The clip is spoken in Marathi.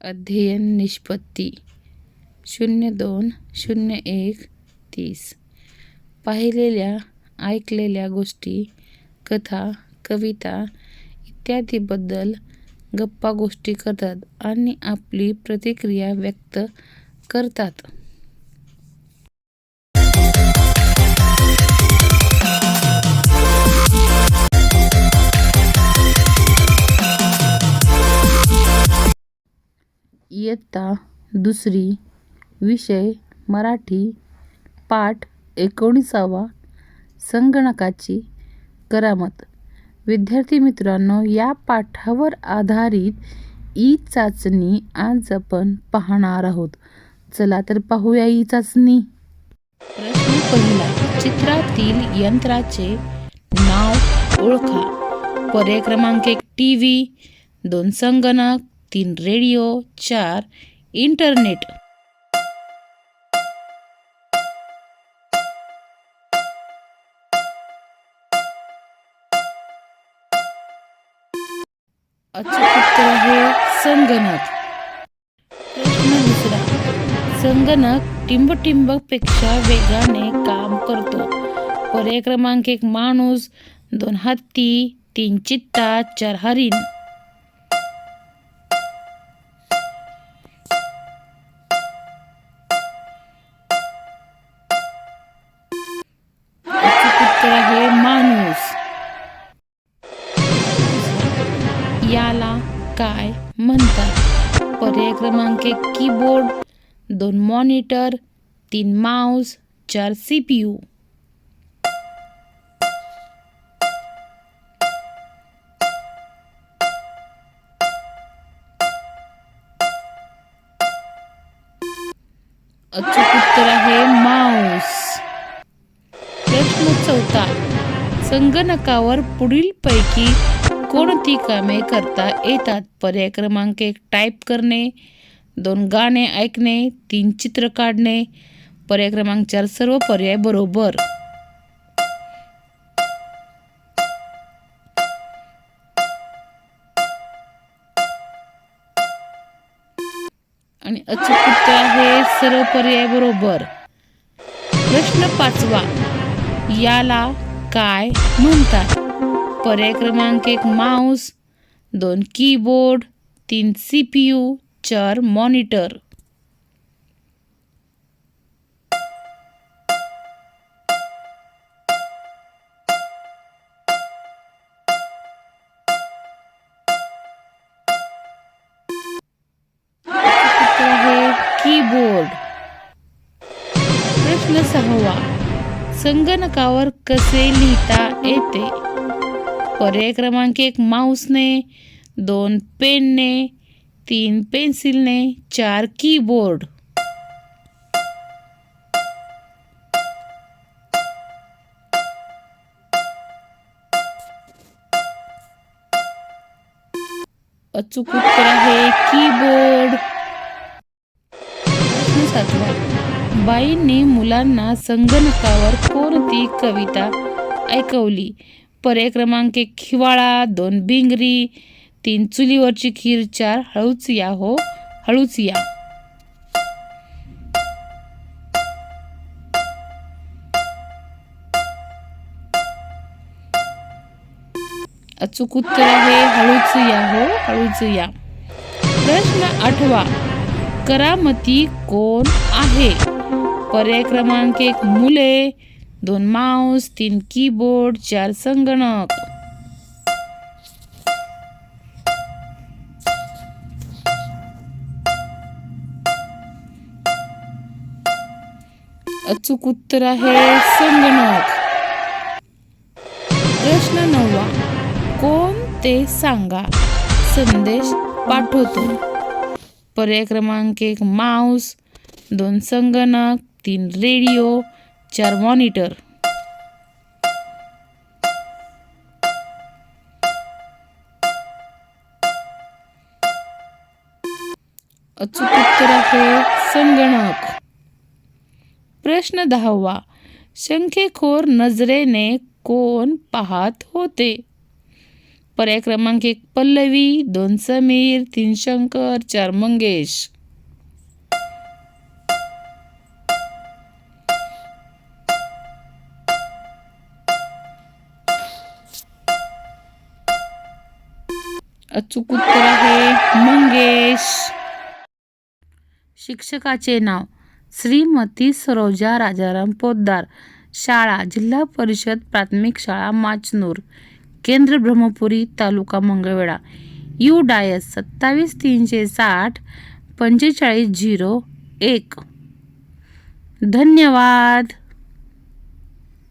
अध्ययन निष्पत्ती. शून्य दोन शून्य एक तीस. पाहिलेल्या ऐकलेल्या गोष्टी कथा कविता इत्यादीबद्दल गप्पा गोष्टी करतात आणि आपली प्रतिक्रिया व्यक्त करतात. इयत्ता दुसरी विषय मराठी पाठ एकोणीसावा संगणकाची करामत. विद्यार्थी मित्रांनो या पाठावर आधारित ई चाचणी आज आपण पाहणार आहोत. चला तर पाहूया ई चाचणी. प्रश्न पहिला चित्रातील यंत्राचे नाव ओळखा. पर्याय क्रमांक एक टी व्ही दोन संगणक. तीन रेडिओ चार इंटरनेट. उत्तर आहे संगणक. प्रश्न दुसरा संगणक टिंबटिंबकपेक्षा वेगाने काम करतो. पर्याय क्रमांक एक माणूस दोन हत्ती तीन चित्ता चार हरिण. पर्याय क्रमांक एक कीबोर्ड दोन मॉनिटर तीन माऊस चार सी पी यू अचूक उत्तर आहे माऊस प्रश्न चौथा. संगणकावर पुढील पैकी कोणती कामे करता येतात? पर्याय क्रमांक एक टाईप करणे. दोन गाणे ऐकणे. तीन चित्र काढणे. पर्याय क्रमांक चार सर्व पर्याय बरोबर. आणि अचूक उत्तर आहे सर्व पर्याय बरोबर. प्रश्न पाचवा. याला काय म्हणतात? पर्याय क्रमांक एक माऊस दोन कीबोर्ड तीन सी पी यू चार मॉनिटर कीबोर्ड. प्रश्न सहावा. संगणकावर कसे लिहिता येते? पर्याय क्रमांक एक माऊसने दोन पेनने तीन पेन्सिलने चार कीबोर्ड. अचूक उत्तर आहे कीबोर्ड. सातवा. बाईंनी मुलांना संगणकावर कोणती कविता ऐकवली? पर्याय क्रमांक एक हिवाळा दोन भिंगरी तीन चुलीवरची खीर चार हळूच या हो हळूच या. अचूक उत्तर आहे हळूच या हो हळूच या. प्रश्न आठवा करामती कोण आहे? पर्याय क्रमांक एक मुले दोन माऊस तीन कीबोर्ड चार संगणक. अचूक उत्तर आहे संगणक. प्रश्न नववा. कोण ते सांगा? संदेश पाठवतो. पर्याय क्रमांक एक माऊस दोन संगणक तीन रेडिओ चार मॉनिटर अचूक उत्तर आहे संगणक. प्रश्न दहावा. शंखेखोर नजरेने कोण पाहत होते? पर्याय क्रमांक एक पल्लवी दोन समीर तीन शंकर चार मंगेश. अचूक उत्तर आहे. मंगेश. शिक्षकाचे नाव श्रीमती सरोजा राजाराम पोद्दार. शाळा जिल्हा परिषद प्राथमिक शाळा माचनूर. केंद्र ब्रह्मपुरी तालुका मंगळवेढा. यू डायस सत्तावीस तीनशे साठ पंचेचाळीस झिरो एक. धन्यवाद.